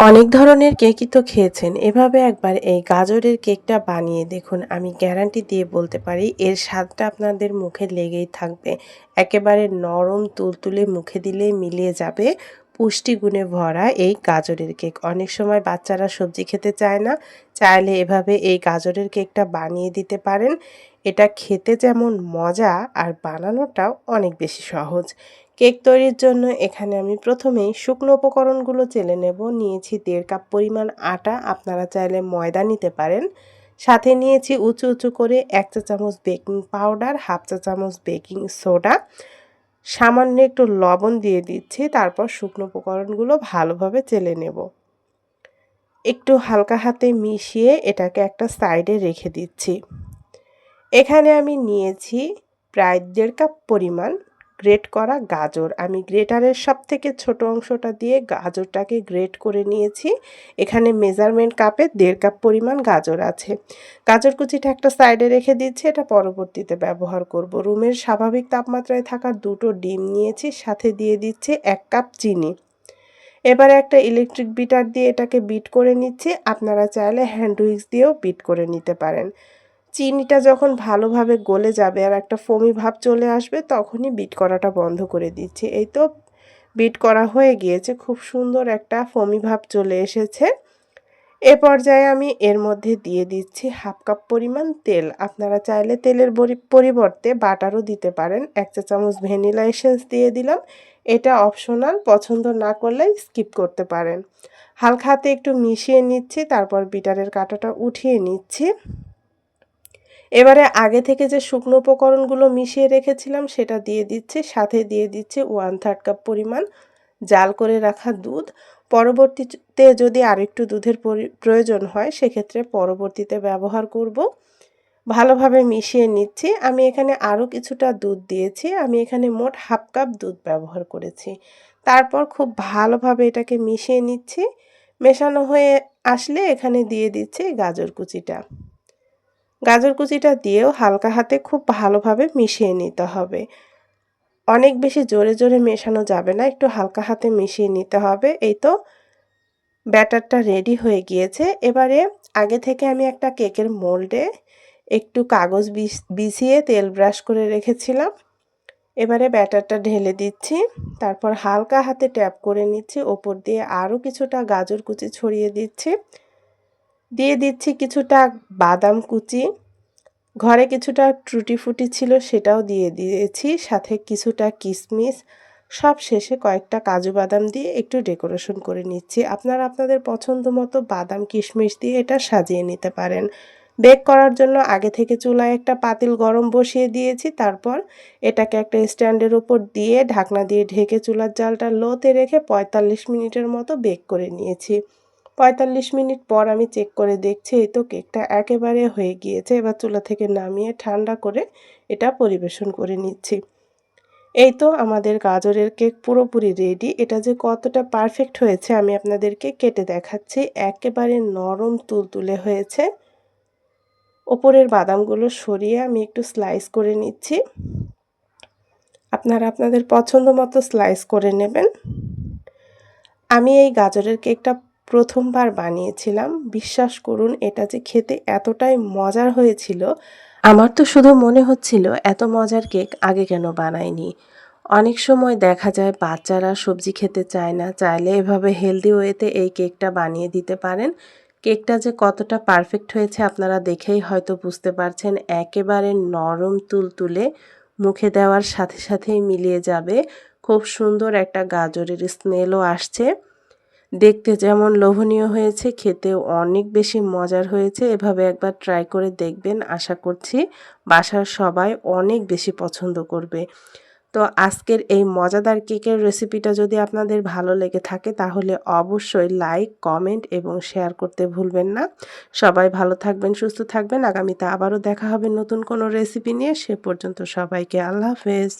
অনেক ধরনের কেকই তো খেয়েছেন। এভাবে একবার এই গাজরের কেকটা বানিয়ে দেখুন। আমি গ্যারান্টি দিয়ে বলতে পারি, এর স্বাদটা আপনাদের মুখে লেগেই থাকবে। একেবারে নরম, তুলতুলে মুখে দিলেই মিলিয়ে যাবে পুষ্টিগুণে ভরা এই গাজরের কেক। অনেক সময় বাচ্চারা সবজি খেতে চায় না। চাইলে এভাবে এই গাজরের কেকটা বানিয়ে দিতে পারেন। এটা খেতে যেমন মজা, আর বানানোটাও অনেক বেশি সহজ। কেক তৈরির জন্য এখানে আমি প্রথমেই শুকনো উপকরণগুলো চেলে নেব। নিয়েছি দেড় কাপ পরিমাণ আটা, আপনারা চাইলে ময়দা নিতে পারেন। সাথে নিয়েছি উঁচু উঁচু করে এক চা চামচ বেকিং পাউডার, হাফ চা চামচ বেকিং সোডা। সামান্য একটু লবণ দিয়ে দিচ্ছি, তারপর শুকনো উপকরণগুলো ভালোভাবে চেলে নেব। একটু হালকা হাতে মিশিয়ে এটাকে একটা সাইডে রেখে দিচ্ছি। এখানে আমি নিয়েছি প্রায় দেড় কাপ পরিমাণ গ্রেট করা গাজর। আমি গ্রেটারের সব থেকে ছোটো অংশটা দিয়ে গাজরটাকে গ্রেট করে নিয়েছি। এখানে মেজারমেন্ট কাপে দেড় কাপ পরিমাণ গাজর আছে। গাজর কুচিটা একটা সাইডে রেখে দিচ্ছি, এটা পরবর্তীতে ব্যবহার করব। রুমের স্বাভাবিক তাপমাত্রায় থাকা দুটো ডিম নিয়েছি, সাথে দিয়ে দিচ্ছি এক কাপ চিনি। এবারে একটা ইলেকট্রিক বিটার দিয়ে এটাকে বিট করে নিচ্ছি। আপনারা চাইলে হ্যান্ড উইক্স দিয়েও বিট করে নিতে পারেন। চিনিটা যখন ভালোভাবে গলে যাবে আর একটা ফমি ভাব চলে আসবে, তখনই বিট করাটা বন্ধ করে দিচ্ছি। এই তো বিট করা হয়ে গিয়েছে, খুব সুন্দর একটা ফমি ভাব চলে এসেছে। এ পর্যায়ে আমি এর মধ্যে দিয়ে দিচ্ছি হাফ কাপ পরিমাণ তেল। আপনারা চাইলে তেলের পরিবর্তে বাটারও দিতে পারেন। এক চা চামচ ভ্যানিলা এসেন্স দিয়ে দিলাম। এটা অপশনাল, পছন্দ না করলে স্কিপ করতে পারেন। হালকা হাতে একটু মিশিয়ে নিচ্ছি, তারপর বিটারের কাঁটাটা উঠিয়ে নিচ্ছি। এবারে আগে থেকে যে শুকনো উপকরণগুলো মিশিয়ে রেখেছিলাম, সেটা দিয়ে দিচ্ছি, সাথে দিয়ে দিচ্ছি ওয়ান থার্ড কাপ পরিমাণ জাল করে রাখা দুধ। পরবর্তীতে যদি আরেকটু দুধের প্রয়োজন হয়, সেক্ষেত্রে পরবর্তীতে ব্যবহার করব। ভালোভাবে মিশিয়ে নিচ্ছি। আমি এখানে আরও কিছুটা দুধ দিয়েছি। আমি এখানে মোট হাফ কাপ দুধ ব্যবহার করেছি। তারপর খুব ভালোভাবে এটাকে মিশিয়ে নিচ্ছি। মেশানো হয়ে আসলে এখানে দিয়ে দিচ্ছি গাজর কুচিটা। গাজর কুচিটা দিয়েও হালকা হাতে খুব ভালোভাবে মিশিয়ে নিতে হবে। অনেক বেশি জোরে জোরে মেশানো যাবে না, একটু হালকা হাতে মিশিয়ে নিতে হবে। এই তো ব্যাটারটা রেডি হয়ে গিয়েছে। এবারে আগে থেকে আমি একটা কেকের মোল্ডে একটু কাগজ বিছিয়ে তেল ব্রাশ করে রেখেছিলাম। এবারে ব্যাটারটা ঢেলে দিচ্ছি, তারপর হালকা হাতে ট্যাপ করে নিচ্ছি। ওপর দিয়ে আরও কিছুটা গাজর কুচি ছড়িয়ে দিচ্ছি। দিয়ে দিচ্ছি কিছুটা বাদাম কুচি। ঘরে কিছুটা ট্রুটি ফুটি ছিল সেটাও দিয়ে দিয়েছি, সাথে কিছুটা কিশমিশ সব শেষে কয়েকটা কাজু বাদাম দিয়ে একটু ডেকোরেশন করে নিচ্ছি। আপনারা আপনাদের পছন্দ মতো বাদাম কিশমিশ দিয়ে এটা সাজিয়ে নিতে পারেন। বেক করার জন্য আগে থেকে চুলায় একটা পাতিল গরম বসিয়ে দিয়েছি, তারপর এটাকে একটা স্ট্যান্ডের উপর দিয়ে ঢাকনা দিয়ে ঢেকে চুলার জালটা লোতে রেখে পঁয়তাল্লিশ মিনিটের মতো বেক করে নিয়েছি। পঁয়তাল্লিশ মিনিট পর আমি চেক করে দেখছি, এই তো কেকটা একেবারে হয়ে গিয়েছে। এবার চুলা থেকে নামিয়ে ঠান্ডা করে এটা পরিবেশন করে নিচ্ছি। এই তো আমাদের গাজরের কেক পুরোপুরি রেডি এটা যে কতটা পারফেক্ট হয়েছে আমি আপনাদেরকে কেটে দেখাচ্ছি। একেবারে নরম তুলতুলে হয়েছে। ওপরের বাদামগুলো সরিয়ে আমি একটু স্লাইস করে নিচ্ছি। আপনারা আপনাদের পছন্দ মতো স্লাইস করে নেবেন। আমি এই গাজরের কেকটা প্রথমবার বানিয়েছিলাম। বিশ্বাস করুন, এটা যে খেতে এতটাই মজার হয়েছিল, আমার তো শুধু মনে হচ্ছিল এত মজার কেক আগে কেন বানাইনি। অনেক সময় দেখা যায় বাচ্চারা সবজি খেতে চায় না, চাইলে এভাবে হেলদি ওয়েতে এই কেকটা বানিয়ে দিতে পারেন। কেকটা যে কতটা পারফেক্ট হয়েছে আপনারা দেখেই হয়তো বুঝতে পারছেন, একেবারে নরম তুলতুলে মুখে দেওয়ার সাথে সাথেই মিলিয়ে যাবে। খুব সুন্দর একটা গাজরের স্মেলও আসছে। দেখতে যেমন লোভনীয় হয়েছে, খেতেও অনেক বেশি মজার হয়েছে। এভাবে একবার ট্রাই করে দেখবেন, আশা করছি বাসার সবাই অনেক বেশি পছন্দ করবে। তো আজকের এই মজাদার কেকের রেসিপিটা যদি আপনাদের ভালো লেগে থাকে, তাহলে অবশ্যই লাইক কমেন্ট এবং শেয়ার করতে ভুলবেন না। সবাই ভালো থাকবেন, সুস্থ থাকবেন। আগামীতে আবারও দেখা হবে নতুন কোনো রেসিপি নিয়ে। সে পর্যন্ত সবাইকে আল্লাহ হাফেজ।